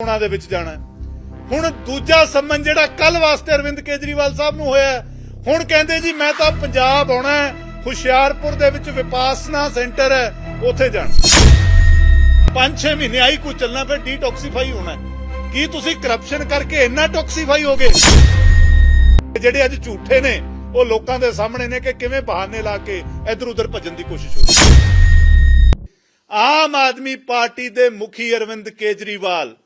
ਚੋਣਾਂ ਦੇ ਵਿੱਚ ਜਾਣਾ ਹੁਣ ਦੂਜਾ ਸੰਮਨ ਜਿਹੜਾ ਕੱਲ ਵਾਸਤੇ ਅਰਵਿੰਦ ਕੇਜਰੀਵਾਲ ਸਾਹਿਬ ਨੂੰ ਹੋਇਆ ਹੁਣ ਕਹਿੰਦੇ ਜੀ, ਮੈਂ ਤਾਂ ਪੰਜਾਬ ਆਉਣਾ ਹੈ। ਹੁਸ਼ਿਆਰਪੁਰ ਦੇ ਵਿੱਚ ਵਿਪਾਸਨਾ ਸੈਂਟਰ ਹੈ। ਉੱਥੇ ਜਾਣਾ ਪੰਜ ਛੇ ਮਹੀਨੇ ਆਈ ਕੁ ਚੱਲਣਾ, ਫਿਰ ਡੀਟੌਕਸੀਫਾਈ ਹੋਣਾ ਕੀ ਤੁਸੀਂ ਕਰਪਸ਼ਨ ਕਰਕੇ ਇੰਨਾ ਟੌਕਸੀਫਾਈ ਗਏ? ਜਿਹੜੇ ਅੱਜ ਝੂਠੇ ਨੇ, ਉਹ ਲੋਕਾਂ ਦੇ ਸਾਹਮਣੇ ਨੇ ਕਿ ਕਿਵੇਂ ਬਹਾਨੇ ਲਾ ਕੇ ਇਧਰ ਉਧਰ ਭੱਜਣ ਦੀ ਕੋਸ਼ਿਸ਼ ਹੋ ਰਹੀ ਆਮ ਆਦਮੀ ਪਾਰਟੀ ਦੇ ਮੁਖੀ ਅਰਵਿੰਦ ਕੇਜਰੀਵਾਲ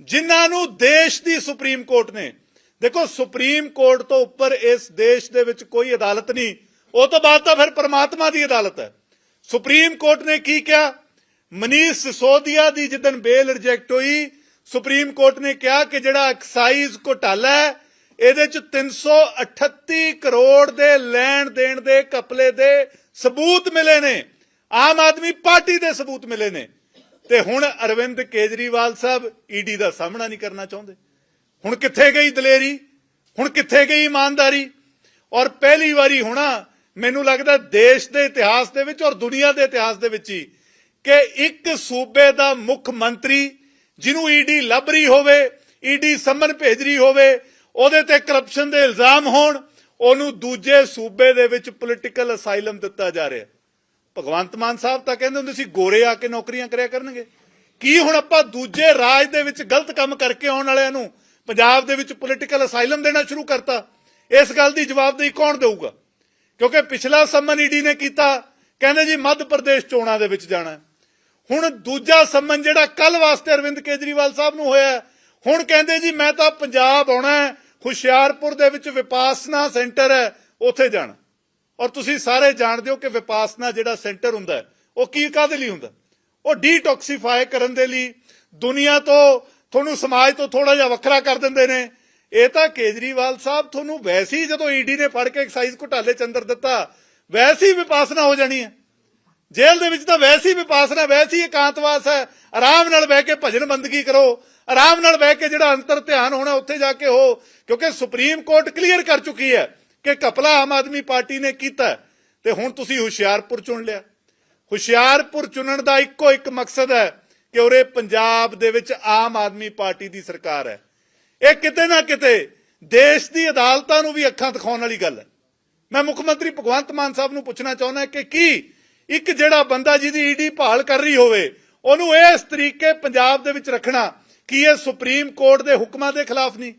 ਜਿਨ੍ਹਾਂ ਨੂੰ ਦੇਸ਼ ਦੀ ਸੁਪਰੀਮ ਕੋਰਟ ਨੇ। ਦੇਖੋ, ਸੁਪਰੀਮ ਕੋਰਟ ਤੋਂ ਉੱਪਰ ਇਸ ਦੇਸ਼ ਦੇ ਵਿੱਚ ਕੋਈ ਅਦਾਲਤ ਨਹੀਂ। ਉਹ ਤੋਂ ਬਾਅਦ ਤਾਂ ਫਿਰ ਪਰਮਾਤਮਾ ਦੀ ਅਦਾਲਤ ਹੈ। ਸੁਪਰੀਮ ਕੋਰਟ ਨੇ ਕੀ ਕਿਹਾ? ਮਨੀਸ਼ ਸਿਸੋਦੀਆ ਦੀ ਜਿੱਦਨ ਬੇਲ ਰਿਜੈਕਟ ਹੋਈ, ਸੁਪਰੀਮ ਕੋਰਟ ਨੇ ਕਿਹਾ ਕਿ ਜਿਹੜਾ ਐਕਸਾਈਜ਼ ਘੁਟਾਲਾ ਹੈ, ਇਹਦੇ ਚ 338 ਕਰੋੜ ਦੇ ਲੈਣ ਦੇਣ ਦੇ ਕਪਲੇ ਦੇ ਸਬੂਤ ਮਿਲੇ ਨੇ। ਆਮ ਆਦਮੀ ਪਾਰਟੀ ਦੇ ਸਬੂਤ ਮਿਲੇ ਨੇ। ਤੇ ਹੁਣ ਅਰਵਿੰਦ ਕੇਜਰੀਵਾਲ ਸਾਹਿਬ ਈਡੀ ਦਾ ਸਾਹਮਣਾ ਨਹੀਂ ਕਰਨਾ ਚਾਹੁੰਦੇ। ਹੁਣ ਕਿੱਥੇ ਗਈ ਦਲੇਰੀ? ਹੁਣ ਕਿੱਥੇ ਗਈ ਇਮਾਨਦਾਰੀ? ਔਰ ਪਹਿਲੀ ਵਾਰੀ ਹੋਣਾ, ਮੈਨੂੰ ਲੱਗਦਾ ਦੇਸ਼ ਦੇ ਇਤਿਹਾਸ ਦੇ ਵਿੱਚ ਔਰ ਦੁਨੀਆ ਦੇ ਇਤਿਹਾਸ ਦੇ ਵਿੱਚ ਹੀ ਕਿ ਇੱਕ ਸੂਬੇ ਦਾ ਮੁੱਖ ਮੰਤਰੀ ਜਿਹਨੂੰ ਈਡੀ ਲੱਭ ਰਹੀ ਹੋਵੇ, ਈਡੀ ਸੰਮਨ ਭੇਜ ਰਹੀ ਹੋਵੇ, ਉਹਦੇ ਤੇ ਕਰਪਸ਼ਨ ਦੇ ਇਲਜ਼ਾਮ ਹੋਣ, ਉਹਨੂੰ ਦੂਜੇ ਸੂਬੇ ਦੇ ਵਿੱਚ ਪੋਲੀਟੀਕਲ ਅਸਾਈਲਮ ਦਿੱਤਾ ਜਾ ਰਿਹਾ। ਭਗਵੰਤ ਮਾਨ ਸਾਹਿਬ ਤਾਂ ਕਹਿੰਦੇ ਹੁੰਦੇ ਸੀ, ਗੋਰੇ ਆ ਕੇ ਨੌਕਰੀਆਂ ਕਰਿਆ ਕਰਨਗੇ। ਕੀ ਹੁਣ ਆਪਾਂ ਦੂਜੇ ਰਾਜ ਦੇ ਵਿੱਚ ਗਲਤ ਕੰਮ ਕਰਕੇ ਆਉਣ ਵਾਲਿਆਂ ਨੂੰ ਪੰਜਾਬ ਦੇ ਵਿੱਚ ਪੋਲੀਟੀਕਲ ਅਸਾਈਲਮ ਦੇਣਾ ਸ਼ੁਰੂ ਕਰਤਾ? ਇਸ ਗੱਲ ਦੀ ਜਵਾਬਦੇਹੀ ਕੌਣ ਦੇਊਗਾ? ਕਿਉਂਕਿ ਪਿਛਲਾ ਸੰਮਨ ਈਡੀ ਨੇ ਕੀਤਾ, ਕਹਿੰਦੇ ਜੀ ਮੱਧ ਪ੍ਰਦੇਸ਼ ਚੋਣਾਂ ਦੇ ਵਿੱਚ ਜਾਣਾ। ਹੁਣ ਦੂਜਾ ਸੰਮਨ ਜਿਹੜਾ ਕੱਲ ਵਾਸਤੇ ਅਰਵਿੰਦ ਕੇਜਰੀਵਾਲ ਸਾਹਿਬ ਨੂੰ ਹੋਇਆ, ਹੁਣ ਕਹਿੰਦੇ ਜੀ ਮੈਂ ਤਾਂ ਪੰਜਾਬ ਆਉਣਾ ਹੈ, ਹੁਸ਼ਿਆਰਪੁਰ ਦੇ ਵਿੱਚ ਵਿਪਾਸਨਾ ਸੈਂਟਰ ਹੈ, ਉੱਥੇ ਜਾਣਾ। ਔਰ ਤੁਸੀਂ ਸਾਰੇ ਜਾਣਦੇ ਹੋ ਕਿ ਵਿਪਾਸਨਾ ਜਿਹੜਾ ਸੈਂਟਰ ਹੁੰਦਾ ਉਹ ਕੀ ਕਾਦੇ ਲਈ ਹੁੰਦਾ? ਉਹ ਡੀਟੌਕਸੀਫਾਈ ਕਰਨ ਦੇ ਲਈ ਦੁਨੀਆ ਤੋਂ, ਤੁਹਾਨੂੰ ਸਮਾਜ ਤੋਂ ਥੋੜਾ ਜਿਹਾ ਵੱਖਰਾ ਕਰ ਦਿੰਦੇ ਨੇ। ਇਹ ਤਾਂ ਕੇਜਰੀਵਾਲ ਸਾਹਿਬ ਤੁਹਾਨੂੰ ਵੈਸੇ ਹੀ ਜਦੋਂ ਈਡੀ ਨੇ ਫੜ ਕੇ ਐਕਸਾਈਜ਼ ਘੁਟਾਲੇ ਚ ਅੰਦਰ ਦਿੱਤਾ, ਵੈਸੇ ਹੀ ਵਿਪਾਸਨਾ ਹੋ ਜਾਣੀ ਹੈ। ਜੇਲ੍ਹ ਦੇ ਵਿੱਚ ਤਾਂ ਵੈਸੇ ਹੀ ਵਿਪਾਸਨਾ, ਵੈਸੇ ਹੀ ਇਕਾਂਤਵਾਸ ਹੈ। ਆਰਾਮ ਨਾਲ ਬਹਿ ਕੇ ਭਜਨ ਬੰਦਗੀ ਕਰੋ। ਆਰਾਮ ਨਾਲ ਬਹਿ ਕੇ ਜਿਹੜਾ ਅੰਤਰ ਧਿਆਨ ਹੋਣਾ, ਉੱਥੇ ਜਾ ਕੇ ਹੋ, ਕਿਉਂਕਿ ਸੁਪਰੀਮ ਕੋਰਟ ਕਲੀਅਰ ਕਰ ਚੁੱਕੀ ਹੈ। ਕਿ ਕਪਲਾ ਆਮ ਆਦਮੀ ਪਾਰਟੀ ਨੇ ਕੀਤਾ ਤੇ ਹੁਣ ਤੁਸੀਂ ਹੁਸ਼ਿਆਰਪੁਰ ਚੁਣ ਲਿਆ। ਹੁਸ਼ਿਆਰਪੁਰ ਚੁਣਨ ਦਾ ਇੱਕੋ ਇੱਕ ਮਕਸਦ ਹੈ ਕਿ ਉਰੇ ਪੰਜਾਬ ਦੇ ਵਿੱਚ ਆਮ ਆਦਮੀ ਪਾਰਟੀ ਦੀ ਸਰਕਾਰ ਹੈ। ਇਹ ਕਿਤੇ ਨਾ ਕਿਤੇ ਦੇਸ਼ ਦੀ ਅਦਾਲਤਾਂ ਨੂੰ ਵੀ ਅੱਖਾਂ ਦਿਖਾਉਣ ਵਾਲੀ ਗੱਲ ਹੈ। ਮੈਂ ਮੁੱਖ ਮੰਤਰੀ ਭਗਵੰਤ ਮਾਨ ਸਾਹਿਬ ਨੂੰ ਪੁੱਛਣਾ ਚਾਹੁੰਦਾ ਕਿ ਕੀ ਇੱਕ ਜਿਹੜਾ ਬੰਦਾ ਜਿਹਦੀ ਈਡੀ ਭਾਲ ਕਰ ਰਹੀ ਹੋਵੇ, ਉਹਨੂੰ ਇਸ ਤਰੀਕੇ ਪੰਜਾਬ ਦੇ ਵਿੱਚ ਰੱਖਣਾ ਕੀ ਇਹ ਸੁਪਰੀਮ ਕੋਰਟ ਦੇ ਹੁਕਮਾਂ ਦੇ ਖਿਲਾਫ ਨਹੀਂ?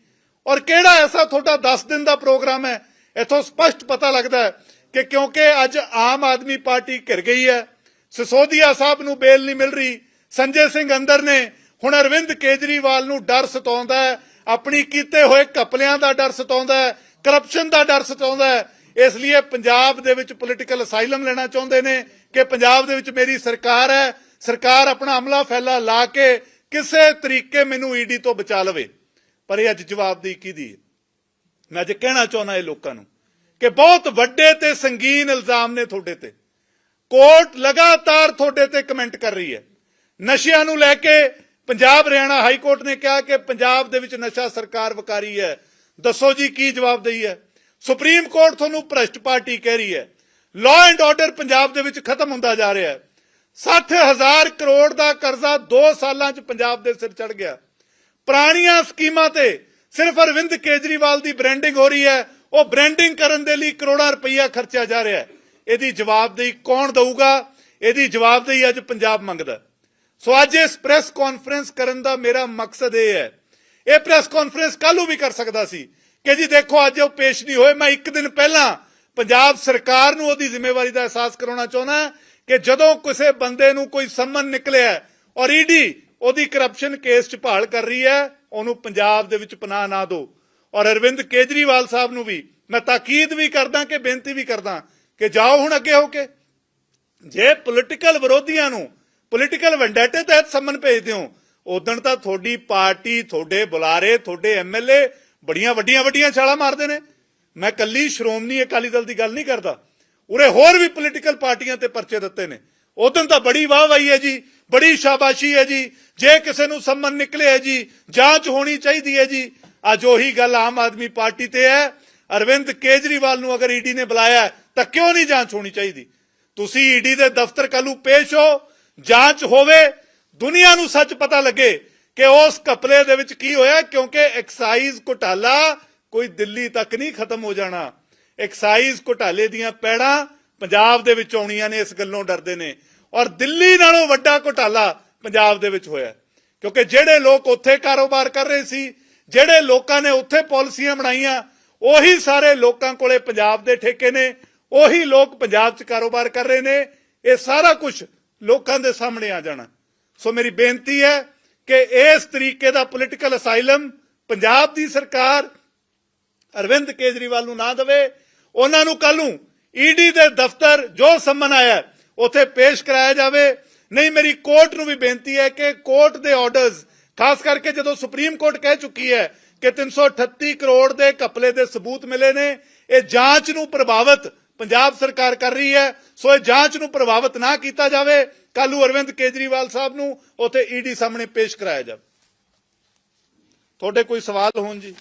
ਔਰ ਕਿਹੜਾ ਐਸਾ ਤੁਹਾਡਾ 10 ਦਿਨ ਦਾ ਪ੍ਰੋਗਰਾਮ ਹੈ ਇਥੋਂ ਸਪਸ਼ਟ ਪਤਾ ਲੱਗਦਾ ਹੈ ਕਿ ਕਿਉਂਕਿ ਅੱਜ ਆਮ ਆਦਮੀ ਪਾਰਟੀ ਘਿਰ ਗਈ ਹੈ, ਸਿਸੋਦੀਆ ਸਾਹਿਬ ਨੂੰ ਬੇਲ ਨਹੀਂ ਮਿਲ ਰਹੀ, ਸੰਜੇ ਸਿੰਘ ਅੰਦਰ ਨੇ, ਹੁਣ ਅਰਵਿੰਦ ਕੇਜਰੀਵਾਲ ਨੂੰ ਡਰ ਸਤਾਉਂਦਾ ਹੈ, ਆਪਣੀ ਕੀਤੇ ਹੋਏ ਘਪਲਿਆਂ ਦਾ ਡਰ ਸਤਾਉਂਦਾ ਹੈ ਕਰਪਸ਼ਨ ਦਾ ਡਰ ਸਤਾਉਂਦਾ ਹੈ, ਇਸ ਲਈ ਪੰਜਾਬ ਦੇ ਵਿੱਚ ਪੋਲੀਟੀਕਲ ਅਸਾਈਲਮ ਲੈਣਾ ਚਾਹੁੰਦੇ ਨੇ ਕਿ ਪੰਜਾਬ ਦੇ ਵਿੱਚ ਮੇਰੀ ਸਰਕਾਰ ਹੈ, ਸਰਕਾਰ ਆਪਣਾ ਅਮਲਾ ਫੈਲਾ ਲਾ ਕੇ ਕਿਸੇ ਤਰੀਕੇ ਮੈਨੂੰ ਈਡੀ ਤੋਂ ਬਚਾ ਲਵੇ। ਪਰ ਇਹ ਅੱਜ ਜਵਾਬਦੇਹੀ ਕਿਹਦੀ ਹੈ? ਮੈਂ ਅੱਜ ਕਹਿਣਾ ਚਾਹੁੰਦਾ ਇਹ ਲੋਕਾਂ ਨੂੰ ਕਿ ਬਹੁਤ ਵੱਡੇ ਤੇ ਸੰਗੀਨ ਇਲਜ਼ਾਮ ਨੇ ਤੁਹਾਡੇ ਤੇ। ਕੋਰਟ ਲਗਾਤਾਰ ਤੁਹਾਡੇ ਤੇ ਕਮੈਂਟ ਕਰ ਰਹੀ ਹੈ। ਨਸ਼ਿਆਂ ਨੂੰ ਲੈ ਕੇ ਪੰਜਾਬ ਹਰਿਆਣਾ ਹਾਈ ਕੋਰਟ ਨੇ ਕਿਹਾ ਕਿ ਪੰਜਾਬ ਦੇ ਵਿੱਚ ਨਸ਼ਾ ਸਰਕਾਰ ਵਕਾਰੀ ਹੈ। ਦੱਸੋ ਜੀ ਕੀ ਜਵਾਬ ਜਵਾਬਦੇਹੀ ਹੈ? ਸੁਪਰੀਮ ਕੋਰਟ ਤੁਹਾਨੂੰ ਭ੍ਰਸ਼ਟ ਪਾਰਟੀ ਕਹਿ ਰਹੀ ਹੈ। ਲਾਅ ਐਂਡ ਆਰਡਰ ਪੰਜਾਬ ਦੇ ਵਿੱਚ ਖਤਮ ਹੁੰਦਾ ਜਾ ਰਿਹਾ ਹੈ। 60000 ਕਰੋੜ ਦਾ ਕਰਜ਼ਾ 2 ਸਾਲਾਂ 'ਚ ਪੰਜਾਬ ਦੇ ਸਿਰ ਚੜ ਗਿਆ। ਪੁਰਾਣੀਆਂ ਸਕੀਮਾਂ ਤੇ ਸਿਰਫ ਅਰਵਿੰਦ ਕੇਜਰੀਵਾਲ ਦੀ ਬ੍ਰਾਂਡਿੰਗ ਹੋ ਰਹੀ ਹੈ। ਉਹ ਬ੍ਰਾਂਡਿੰਗ ਕਰਨ ਦੇ ਲਈ ਕਰੋੜਾਂ ਰੁਪਈਆ ਖਰਚਿਆ ਜਾ ਰਿਹਾ ਹੈ। ਇਹਦੀ ਜਵਾਬਦੇਹੀ ਕੌਣ ਦਊਗਾ? ਇਹਦੀ ਜਵਾਬਦੇਹੀ ਅੱਜ ਪੰਜਾਬ ਮੰਗਦਾ ਸੋ ਅੱਜ ਇਸ ਪ੍ਰੈਸ ਕਾਨਫਰੰਸ ਕਰਨ ਦਾ ਮੇਰਾ ਮਕਸਦ ਇਹ ਹੈ। ਇਹ ਪ੍ਰੈਸ ਕਾਨਫਰੰਸ ਕੱਲ ਨੂੰ ਵੀ ਕਰ ਸਕਦਾ ਸੀ ਕਿ ਜੀ ਦੇਖੋ, ਅੱਜ ਉਹ ਪੇਸ਼ ਨਹੀਂ ਹੋਏ। ਮੈਂ ਇੱਕ ਦਿਨ ਪਹਿਲਾਂ ਪੰਜਾਬ ਸਰਕਾਰ ਨੂੰ ਉਹਦੀ ਜ਼ਿੰਮੇਵਾਰੀ ਦਾ ਅਹਿਸਾਸ ਕਰਾਉਣਾ ਚਾਹੁੰਦਾ ਕਿ ਜਦੋਂ ਕਿਸੇ ਬੰਦੇ ਨੂੰ ਕੋਈ ਸੰਮਨ ਨਿਕਲਿਆ ਹੈ ਔਰ ਈਡੀ ਉਹਦੀ ਕਰਪਸ਼ਨ ਕੇਸ 'ਚ ਭਾਲ ਕਰ ਰਹੀ ਹੈ ਉਹਨੂੰ ਪੰਜਾਬ ਦੇ ਵਿੱਚ ਪਨਾਹ ਨਾ ਦਿਓ। ਔਰ ਅਰਵਿੰਦ ਕੇਜਰੀਵਾਲ ਸਾਹਿਬ ਨੂੰ ਵੀ ਮੈਂ ਤਾਕੀਦ ਵੀ ਕਰਦਾ ਕਿ, ਬੇਨਤੀ ਵੀ ਕਰਦਾ ਕਿ ਜਾਓ ਹੁਣ ਅੱਗੇ ਹੋ ਕੇ। ਜੇ ਪੋਲੀਟੀਕਲ ਵਿਰੋਧੀਆਂ ਨੂੰ ਪੋਲੀਟੀਕਲ ਵੈਂਡੇਟੇ ਤਹਿਤ ਸੰਮਨ ਭੇਜਦੇ ਹੋ ਉਦੋਂ ਤਾਂ ਤੁਹਾਡੀ ਪਾਰਟੀ, ਤੁਹਾਡੇ ਬੁਲਾਰੇ, ਤੁਹਾਡੇ ਐਮਐਲਏ ਬੜੀਆਂ ਵੱਡੀਆਂ ਵੱਡੀਆਂ ਛਾਲਾਂ ਮਾਰਦੇ ਨੇ। ਮੈਂ ਕੱਲੀ ਸ਼੍ਰੋਮਣੀ ਅਕਾਲੀ ਦਲ ਦੀ ਗੱਲ ਨਹੀਂ ਕਰਦਾ। ਉਰੇ ਹੋਰ ਵੀ ਪੋਲੀਟੀਕਲ ਪਾਰਟੀਆਂ ਤੇ ਪਰਚੇ ਦਿੱਤੇ ਨੇ। ਉਦੋਂ ਤਾਂ ਬੜੀ ਵਾਹ ਵਾਈ ਹੈ ਜੀ। ਬੜੀ ਸ਼ਾਬਾਸ਼ੀ ਹੈ ਜੀ। ਜੇ ਕਿਸੇ ਨੂੰ ਸੰਮਨ ਨਿਕਲੇ ਹੈ ਜੀ, ਜਾਂਚ ਹੋਣੀ ਚਾਹੀਦੀ ਹੈ ਜੀ। ਅੱਜ ਉਹੀ ਗੱਲ ਆਮ ਆਦਮੀ ਪਾਰਟੀ ਤੇ ਹੈ। ਅਰਵਿੰਦ ਕੇਜਰੀਵਾਲ ਨੂੰ ਅਗਰ ਈਡੀ ਨੇ ਬੁਲਾਇਆ ਤਾਂ ਕਿਉਂ ਨਹੀਂ ਜਾਂਚ ਹੋਣੀ ਚਾਹੀਦੀ? ਤੁਸੀਂ ਈਡੀ ਦੇ ਦਫ਼ਤਰ ਕੱਲੂ ਪੇਸ਼ ਹੋ, ਜਾਂਚ ਹੋਵੇ, ਦੁਨੀਆ ਨੂੰ ਸੱਚ ਪਤਾ ਲੱਗੇ ਕਿ ਉਸ ਘਪਲੇ ਦੇ ਵਿੱਚ ਕੀ ਹੋਇਆ, ਕਿਉਂਕਿ ਐਕਸਾਈਜ਼ ਘੁਟਾਲਾ ਕੋਈ ਦਿੱਲੀ ਤੱਕ ਨਹੀਂ ਖਤਮ ਹੋ ਜਾਣਾ। ਐਕਸਾਈਜ਼ ਘੁਟਾਲੇ ਦੀਆਂ ਪੈੜਾਂ ਪੰਜਾਬ ਦੇ ਵਿੱਚ ਆਉਣੀਆਂ ਨੇ, ਇਸ ਗੱਲੋਂ ਡਰਦੇ ਨੇ। ਔਰ ਦਿੱਲੀ ਨਾਲੋਂ ਵੱਡਾ ਘੁਟਾਲਾ ਪੰਜਾਬ ਦੇ ਵਿੱਚ ਹੋਇਆ ਕਿਉਂਕਿ ਜਿਹੜੇ ਲੋਕ ਉੱਥੇ ਕਾਰੋਬਾਰ ਕਰ ਰਹੇ ਸੀ, ਜਿਹੜੇ ਲੋਕਾਂ ਨੇ ਉੱਥੇ ਪਾਲਿਸੀਆਂ ਬਣਾਈਆਂ, ਉਹੀ ਸਾਰੇ ਲੋਕਾਂ ਕੋਲੇ ਪੰਜਾਬ ਦੇ ਠੇਕੇ ਨੇ, ਉਹੀ ਲੋਕ ਪੰਜਾਬ 'ਚ ਕਾਰੋਬਾਰ ਕਰ ਰਹੇ ਨੇ, ਇਹ ਸਾਰਾ ਕੁਝ ਲੋਕਾਂ ਦੇ ਸਾਹਮਣੇ ਆ ਜਾਣਾ। ਸੋ ਮੇਰੀ ਬੇਨਤੀ ਹੈ ਕਿ ਇਸ ਤਰੀਕੇ ਦਾ ਪੋਲਿਟੀਕਲ ਅਸਾਈਲਮ ਪੰਜਾਬ ਦੀ ਸਰਕਾਰ ਅਰਵਿੰਦ ਕੇਜਰੀਵਾਲ ਨੂੰ ਨਾ ਦੇਵੇ। ਉਹਨਾਂ ਨੂੰ ਕੱਲ ਨੂੰ ਈਡੀ ਦੇ ਦਫ਼ਤਰ ਜੋ ਸੰਮਨ ਆਇਆ ਉੱਥੇ ਪੇਸ਼ ਕਰਾਇਆ ਜਾਵੇ। ਨਹੀਂ, ਮੇਰੀ ਕੋਰਟ ਨੂੰ ਵੀ ਬੇਨਤੀ ਹੈ ਕਿ ਕੋਰਟ ਦੇ ਆਰਡਰਸ, ਖਾਸ ਕਰਕੇ ਜਦੋਂ ਸੁਪਰੀਮ ਕੋਰਟ ਕਹਿ ਚੁੱਕੀ ਹੈ ਕਿ 338 ਕਰੋੜ ਦੇ ਘਪਲੇ ਦੇ ਸਬੂਤ ਮਿਲੇ ਨੇ, ਇਹ ਜਾਂਚ ਨੂੰ ਪ੍ਰਭਾਵਿਤ ਪੰਜਾਬ ਸਰਕਾਰ ਕਰ ਰਹੀ ਹੈ। ਸੋ ਇਹ ਜਾਂਚ ਨੂੰ ਪ੍ਰਭਾਵਿਤ ਨਾ ਕੀਤਾ ਜਾਵੇ। ਕੱਲ ਨੂੰ ਅਰਵਿੰਦ ਕੇਜਰੀਵਾਲ ਸਾਹਿਬ ਨੂੰ ਉੱਥੇ ਈਡੀ ਸਾਹਮਣੇ ਪੇਸ਼ ਕਰਾਇਆ ਜਾਵੇ। ਤੁਹਾਡੇ ਕੋਈ ਸਵਾਲ ਹੋਣ ਜੀ?